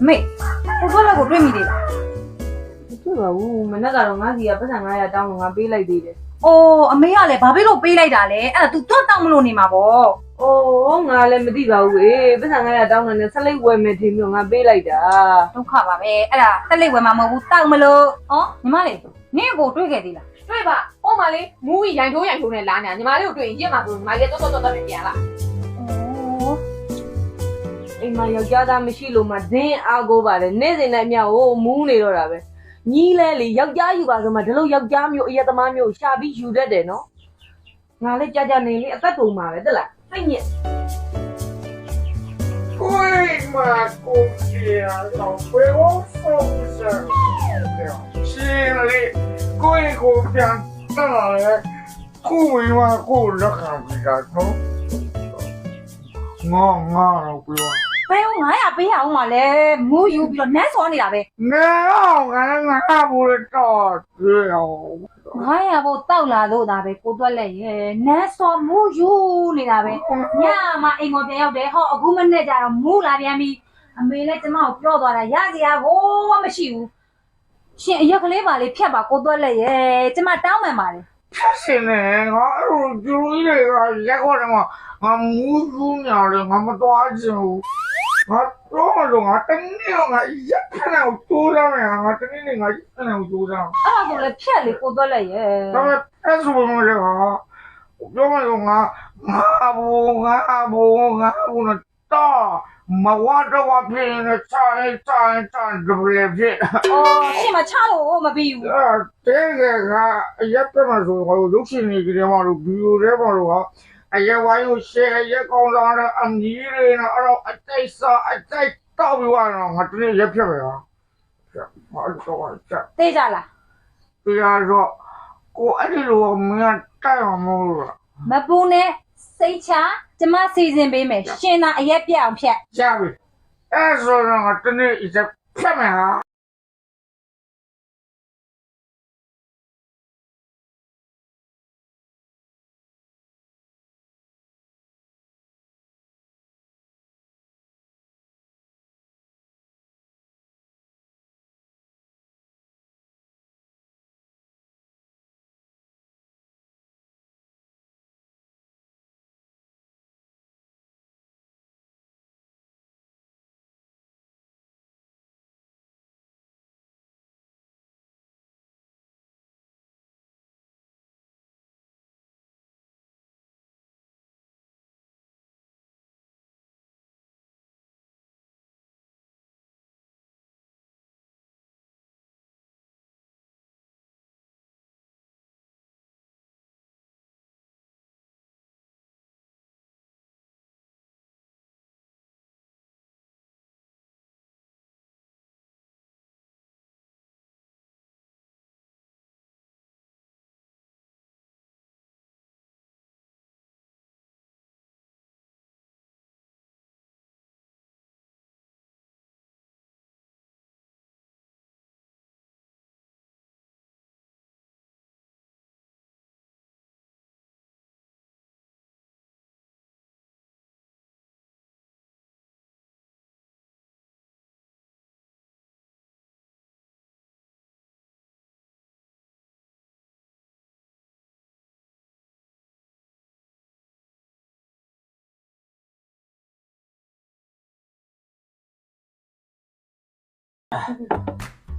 အမေကိုသွားလက်ကိုတွေ့မိသေးလားမဖြစ်ပါဘူးမနေ့ကတော့ငါစီကပတ်စံ900တောင်းလို့ငါပေးလိုက်သေးတယ်အိုးအမေကလည်းဘာဖြစ်လို့ပေးလိုက်တာလဲအဲ့ဒါ तू တော့တောင်းမလို့နေမှာပေါ့။အိုးငါလည်းမသိပါဘူးအေးပတ်စံ900တောင်းတယ်ဆက်လိုက်ဝယ်မယ်ထင်ပြီးတော့ငါပေးလိုက်တာဒုက္ခပါပဲအဲ့ဒါတက်လိတ်ဝယ်မှာမဟုတ်ဘူးတောက်မလို့ဟောညီမလေးနင့်ကိုတွေ့ခဲ့သေးလားတွေ့ပါဟိုမှာလေမူးကြီးရိုင်ထိုးရိုင်ထိုးနဲ့လာနေတာညီမလေးကိုတွေ့ရင်ရစ်မှာဆိုညီမလေးတော့တော့တော့တော့ပြန်လာအိုး အိမ်မှာယောက်ျားသားမရှိလို့မှဒင်းအားကိုပါတယ်နေ့စဉ်နဲ့အမျှကိုမူးနေတော့တာပဲညီးလဲလေယောက်ျားယူပါဆိုမှဒီလိုယောက်ျားမျိုးအရက်သမားမျိုးရှာပြီးယူတတ်တယ်နော်ငါလည်းကြာကြာနေလေအသက်ကုန်ပါပဲတက်လားစိတ်ညစ် Oi, Marco, não foi o Souza. Chile, coi confiança, como uma coisa rápida, não? Ngó, ngó, não foi o. ဘယ်အောင်900ပေးရအောင်ပါလဲမူးယူပြီးတော့နတ်စောနေတာပဲနေတော့ငါလည်းငါ့ဘူးတော့ပြေအောင်900ဘောတောက်လာလို့ဒါပဲကိုတွက်လက်ရဲ့နတ်စောမူးယူနေတာပဲညမှအိမ်ကိုပြန်ရောက်တယ်ဟောအခုမနဲ့ကြတော့မူးလာပြန်ပြီအမေလည်းကျမကိုပြောသွားတာရစရာကိုမရှိဘူးရှင်အရက်ကလေးပါလေးဖြတ်ပါကိုတွက်လက်ရဲ့ကျမတောင်းပန်ပါတယ်ဖြတ်စင်နေငါအဲ့လိုကျူးကြီးတွေကရက်ခေါ်တယ်ငါငါမူးကျူးညာတယ်ငါမတော်ချင်ဘူး ငါတော့မလို့ငါတနေ့ငါရက်ခဏကိုကျိုးစားမယ်ငါတနေ့နဲ့ငါရက်ခဏကိုကျိုးစားအဲ့ဒါကိုလည်းဖြတ်လေကိုသွက်လိုက်ရဲ့ဒါပေမဲ့အဲ့ဆိုမှလည်းဟာပြောမလို့ငါငါဘူငါဘူငါဘူနော်တော့မဝတော့ဝပြင်းနေချာနေချာနေချာဒဘလေဖြစ်အော်ရှင့်မချလို့မပြီးဘူးအဲတဲကကအရက်ပြတ်မှဆိုငါတို့ရုပ်ရှင်တွေကြည့်ရမှလို့ဗီဒီယိုတွေမှလို့ဟာ အရဝါယုရှေရကောင်းဆောင်တဲ့အမီးလေးနော်အဲ့တော့အတိတ်စာအတိတ်တောက်ပြီးသွားတော့ငါတနေ့ရက်ဖြစ်ပဲဟာဟောတော့ချက်သိကြလားသိရတော့ကိုအဲ့ဒီလိုမင်းတိုက်အောင်မလို့လားမပူနဲ့စိတ်ချကျမစီစဉ်ပေးမယ်ရှင်သာအရက်ပြအောင်ဖြတ်ကြပြီအဲ့ဆိုတော့ငါတနေ့ရက်ဖြတ်မယ်ဟာ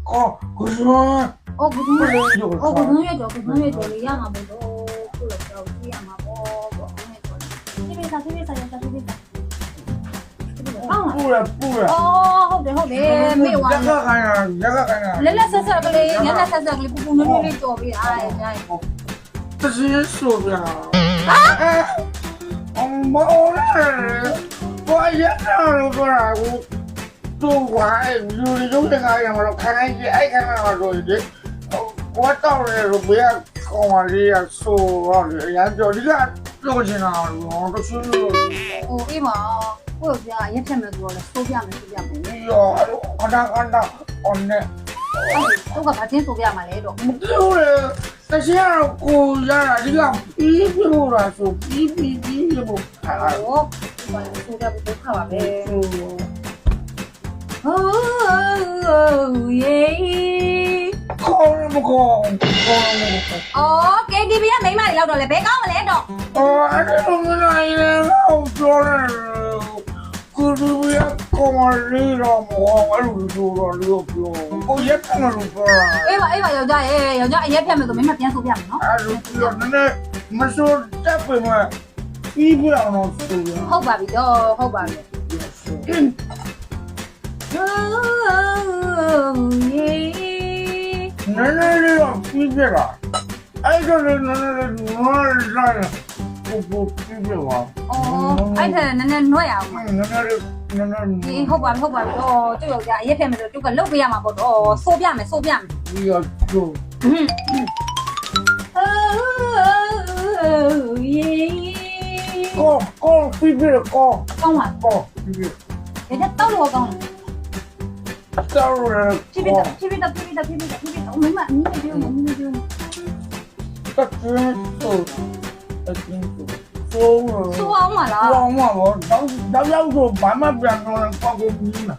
어, 그 죠? 어, 무슨 말이 야? 어, 무슨 해 줘, 무슨 해 줘. 미안 하, 뭐, 그렇 죠. 미안 하, 뭐, 뭐, 해 줘. TV 사, TV 사, 연 차, TV 사. 뿌 라, 뿌 라. 어, 허 대, 허 대. 매 와. 내가 가 냐, 내가 가 냐. 렐라 사 사, 그 래. 렐라 사 사, 그 래. 부부는 우리 쪽 이. 아 이, 아 이. 뜻이 소비 야. 아! 엄 마, 오 늘, 뭐, 옛날로 보라 고. သူ့ဝိုင်းလူလူတခါရမှာတော့ခိုင်းကြီးအဲ့ခါမှာတော့ဒီကွာတော့လေရဘရကောင်မလေးအဆိုးရတယ်အရင်ပြောဒီကလိုချင်တာတော့တဆူလို့ဟိုပြီးမှာကိုယ့်ပြအရက်ထက်မဲ့ဆိုတော့လဲစိုးပြမယ်စိုးပြမယ်ရောခဏခဏ on နဲ့သူကဘာချင်းစိုးပြမှာလဲတော့မပြောလေတရှိရတော့ကိုရတာဒီကပြီးပြောတာဆိုပြီးပြီးပြီးလို့ဟောဘာလို့စိုးပြဖို့ခါပါပဲဟို ယေခေါင်းမခေါင်းခေါင်းမခေါင်းအော် KTV ကမိန်းမတွေလောက်တော့လေဘယ်ကောင်းမလဲတော့အော်အဲ့ဒါမနိုင်တော့ပြောတယ်ကိုလူရကောမလေးတော့မောအဲ့လိုပြောတော့လို့ပြောကိုရက်တယ်လို့ပြောတာအေးပါအေးပါယောက်ျားရေယောက်ျားအရက်ဖြတ်မယ်ဆိုမိန်းမပြန်ဆိုပြမယ်နော်အဲ့လိုပြောနေနေမစိုးတက်ပြီမပြီးပြောင်းတော့ဆိုရဟုတ်ပါပြီတော့ဟုတ်ပါပြီ နည်းနည်းလေးတော့ပြီးပြတာအဲ့ဒါလည်းနည်းနည်းလေးနွားလာကိုကိုပြီးပြပါအော်အဲ့ဒါနည်းနည်းနှွဲ့ရအောင်နည်းနည်းလေးနည်းနည်းဒီဟုတ်ပါပြီဟုတ်ပါပြီတော့ကျုပ်ယောက်ျားအရက်ဖြတ်မယ်ဆိုကျုပ်ကလုတ်ပေးရမှာပေါ့တော့ဆိုပြမယ်ဆိုပြမယ်ပြီးတော့ကျိုး Oh, yeah. ကောကောပြီးပြကောကောင်းပါကောပြီးပြရတဲ့တောက်လို့ကောင်းတော်ရ ဖြည်းဖြည်းတော့ဖြည်းဖြည်းတော့ဖြည်းဖြည်းတော့ဖြည်းဖြည်းတော့ဖြည်းဖြည်းတော့မမအင်းနေပြောမင်းနေပြောတက်တယ်ဆိုအချင်းဆိုဆိုဆိုအောင်မလားဆောင်းမှာတော့တော့ရောက်ဆိုဘာမှပြန်တော့ကောကိုပြီးမှာ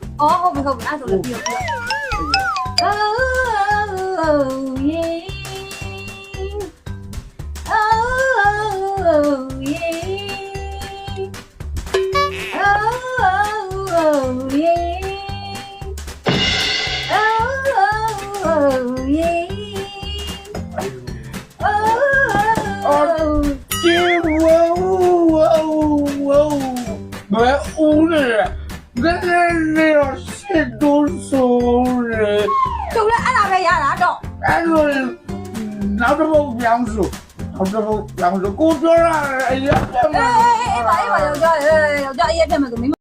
ဘယ်ဦးလဲဂရဲနေရစစ်ဒုဆိုရသူလည်းအဲ့ဒါပဲရတာတော့အဲ့လိုနောက်တော့ပြောင်းဆိုနောက်တော့ပြောင်းဆိုကိုပြောတာအရင်ကအေးအေးပါအေးပါယောက်ျားယောက်ျားအရက်တက်မယ်ဆိုမင်း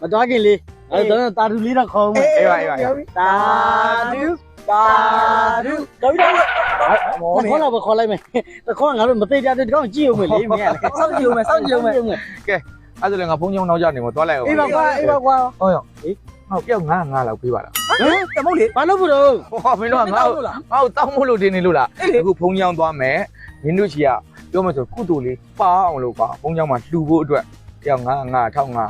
မသွားခင်လေးအဲ့တော့တာတူလေးတော့ခေါင်းမယ်အေးပါအေးပါအေးပါတာတူတာတူတော်ပြီတော့မောခေါ်လာခေါ်လိုက်မယ်တခေါ်ငါတို့မသေးကြတဲ့တောင်ကြည့်အောင်မယ်လေမင်းကစောင့်ကြည့်အောင်မယ်စောင့်ကြည့်အောင်မယ်အဲ့ဒါလည်းငါဖုန်းကြောင်းနောက်ကြနေမသွားလိုက်အောင်အေးပါကွာအေးပါကွာဟုတ်ရောဟေးဟောပြောက်ငါငါလောက်ပေးပါလားဟမ်တမုတ်လေဘာလို့ဘူးတော့ဟောမင်းတို့ကငါ့ကိုငါ့ကိုတောင်းမို့လို့တင်နေလို့လားအခုဖုန်းကြောင်းသွားမယ်မင်းတို့ချီကပြောမှဆိုကုတူလေးပါအောင်လို့ပါဖုန်းကြောင်းမှာလှူဖို့အတွက်ပြောက်ငါငါထောက်ငါငါ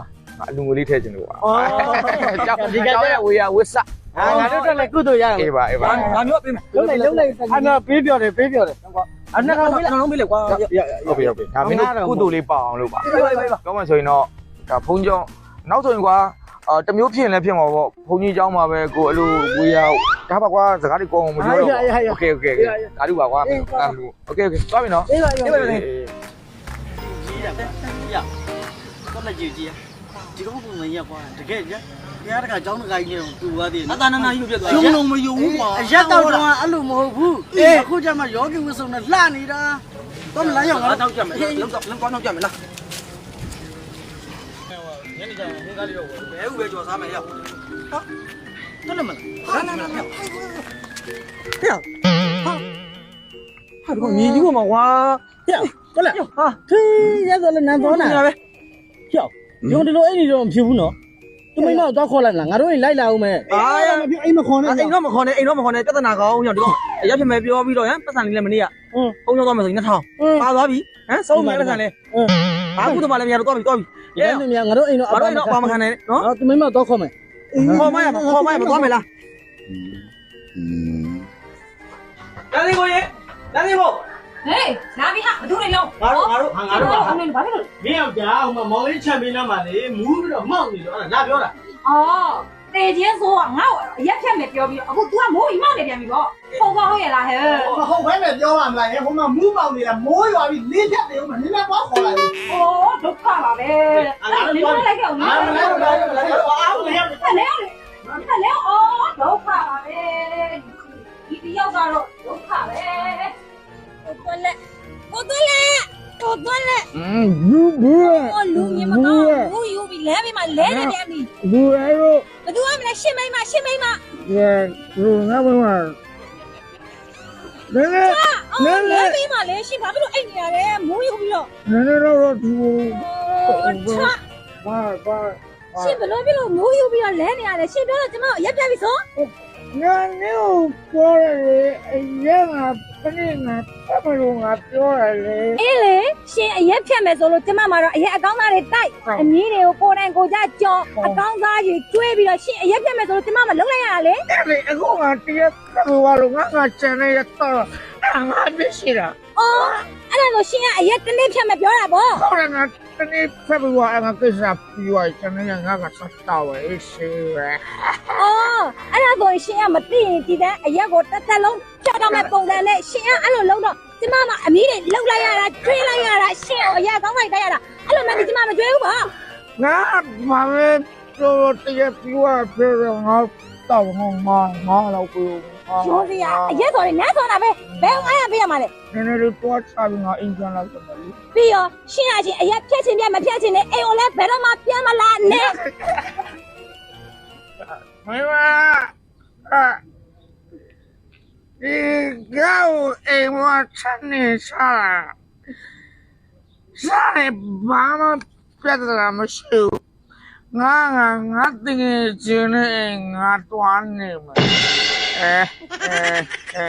အလူငွေလေးထည့်ချင်လို့ပါ အော် ကြောက်ဒီကကြောက်ရဝေရဝစ်စ အာငါတို့တက်လည်းကုသိုလ်ရအောင် အေးပါအေးပါ ငါမျိုးပေးမယ်လုံးလိုက်လုံးလိုက်အဲ့တော့ပေးပြောတယ်ပေးပြောတယ်အနက်ကောင်ပေးလိုက်လုံးပေးလေကွာ ဟုတ်ပြီဟုတ်ပြီဒါမင်းတို့ကုတူလေးပါအောင်လို့ပါ ပေးပါပေးပါ ကောင်းမှဆိုရင်တော့ဒါဖုန်းကြောင်းနောက်ဆိုရင်ကွာအာတမျိုးဖြစ်ရင်လည်းဖြစ်မှာပေါ့ဘုံကြီးเจ้าမှာပဲကိုအလိုဝေးရဒါပါကွာစကားတွေကောင်းအောင်မပြောတော့โอเคโอเคဒါတူပါကွာဒါလူโอเคโอเคသွားပြီနော် ပေးပါပေးပါ အေး ကြီးတာပဲရတော့လည်းကြီးကြီး ဒီကောင်ပုံစံရကွာတကယ်ကြတရားတကကျောင်းတကကြီးနဲ့တူသွားသေးတယ်အသာနာနာယူပြသွားရုံလုံးမယုံဘူးကွာအရက်တော့တော့အဲ့လိုမဟုတ်ဘူးအခုကျမှယောဂီဝဆုံနဲ့လှနေတာတော့မလားရောက်ငါတော့ကြမယ်လောက်တော့လောက်တော့ကြမယ်လားညနေကျရင်ဟင်းကားလေးတော့ဘယ်ဥပဲကြော်စားမယ်ရောက်ဟာတော်လည်းမလားနာနာနာရောက်ဟဲ့ဟာဟာတော့မြည်ကြီးကမှာကွာဟဲ့တော်လည်းဟာခေးရတော့လည်းနန်းတော်နာပဲဟျော ညောင်ဒီလိုအဲ့ဒီတော့မဖြစ်ဘူးနော်သူမိမကိုသွားခေါ်လိုက်လားငါတို့လိုက်လာအောင်မဲ့အာရမပြောအိမ်မခေါ်နဲ့အိမ်တော့မခေါ်နဲ့အိမ်တော့မခေါ်နဲ့ပြဿနာကောင်းညောင်ဒီကောင်ရပ်ဖြစ်မဲ့ပြောပြီးတော့ဟမ်ပတ်စံလေးလည်းမနေရဟုတ်ရောက်သွားမယ်ဆိုရင်2000ပါသွားပြီဟမ်ဆုံးမယ်ပတ်စံလေးဘာကုသမလည်းမရတော့သွားပြီသွားပြီရဲငါတို့အိမ်တော့အပါတော့ပါမခံနဲ့နော်သူမိမတော့ခေါ်မယ်ခေါ်မရခေါ်မရသွားမယ်လားဒါလေးကိုရဲဒါလေးကို ဟေးလာပြီဟာဘသူတွေလုံး ငါတို့ငါတို့ငါတို့ ဘာလို့ဘာလို့ မင်းယောက်ျားဟိုမှာမောင်လေးချန်ပီယံမှာလေမူးပြီးတော့မောက်နေတော့အဲ့ဒါငါပြောတာ အော်တေချင်းဆိုကငါ့ကိုအရက်ဖြတ်မယ်ပြောပြီးအခု तू ကမိုးကြီးမောက်နေပြန်ပြီပေါ့ဟုတ်ပါဟုတ်ရဲ့လားဟဲ့ မဟုတ်ဘဲနဲ့ပြောမှမလားဟဲ့ဟိုမှာမူးမောက်နေတာမိုးရွာပြီးလေးဖြတ်နေဦးမနင်းလည်းပွားခေါ်လိုက်ဘူး โอ้ဒုက္ခပါပဲအဲ့ဒါလေးလိုက်ခဲ့အောင် ငါမလဲတော့လည်းလည်းအားမရဘူး အဲ့လေအဲ့လေအော်ဒုက္ခပါပဲဒီတယောက်ကတော့ဒုက္ခပဲ ကိုယ်လက်ကိုယ်လက်ကိုယ်လက်อืมဘူးဘူးကိုလူမြင်မကောင်းဘူးယူပြီးလဲပြီးမှလဲနေပြန်ပြီဘူးအဲ့လိုဘသူကမလဲရှင်းမိမရှင်းမိမရဲလူငါဘယ်မှာနည်းနည်းအော်လဲပြီးမှလဲရှင်းဘာဖြစ်လို့အိတ်နေရလဲမိုးယူပြီးတော့နည်းနည်းတော့သူဟိုချဘာဘာရှင်းဘလို့ဖြစ်လို့မိုးယူပြီးတော့လဲနေရတယ်ရှင်းပြောတော့ကျွန်မရက်ပြပြီဆို ငါနေပြောရတယ်အရင်ကပနေငါပတ်မလို့ငါပြောရတယ်အေးလေရှင်အရက်ဖြတ်မယ်ဆိုလို့ကျမမှာတော့အရက်အကောင်းသားတွေတိုက်အမီးတွေကိုကိုယ်တိုင်ကိုကြကြော်အကောင်းသားကြီးကျွေးပြီးတော့ရှင်အရက်ဖြတ်မယ်ဆိုလို့ကျမမလုံးလိုက်ရတာလေအဲ့ဒီအခုငါတရက်ကတော့လို့ငါငါချန်နေရတော့ငါပြရှိတာအော်အဲ့ဒါဆိုရှင်ကအရက်တစ်နေ့ဖြတ်မယ်ပြောတာပေါ့ခေါင်းငါ တနေ့ဖက်ပြီးတော့ငါကိစ္စပြီးသွားချန်နေငါကဆက်တော့အေးရှိပဲအော်အဲ့ဒါဆိုရှင်ကမသိရင်ဒီတဲ့အရက်ကိုတစ်သက်လုံးဖြတ်တော့မဲ့ပုံစံနဲ့ရှင်ကအဲ့လိုလုံးတော့ကျမမအမီးတွေလောက်လိုက်ရတာကျွေးလိုက်ရတာရှင်ကိုအရက်ကောင်းလိုက်တိုက်ရတာအဲ့လိုမှဒီကျမမကျွေးဘူးပေါ့ငါဘာလဲတော့တရက်ပြီးတော့ပြောငါတော့ငါမငါတော့ကို ရိုးစရာအရက်ဆိုရင်နန်းဆိုတာပဲဘယ်အားရပေးရမှာလဲနည်းနည်းလေးတော့ချပြီးငါအင်ဂျင်လောက်တော့လေပြီးရောရှင်းရချင်းအရက်ဖြတ်ချင်းပြမဖြတ်ချင်းနဲ့အိမ်ကိုလည်းဘယ်တော့မှပြန်မလာနဲ့မေမအာဒီကောက်အိမ်မချန်နေစားစားဘာမှပြဿနာမရှိဘူးငါငါငါတင်ချင်နေငါတွားနေမှာ အဲအဲ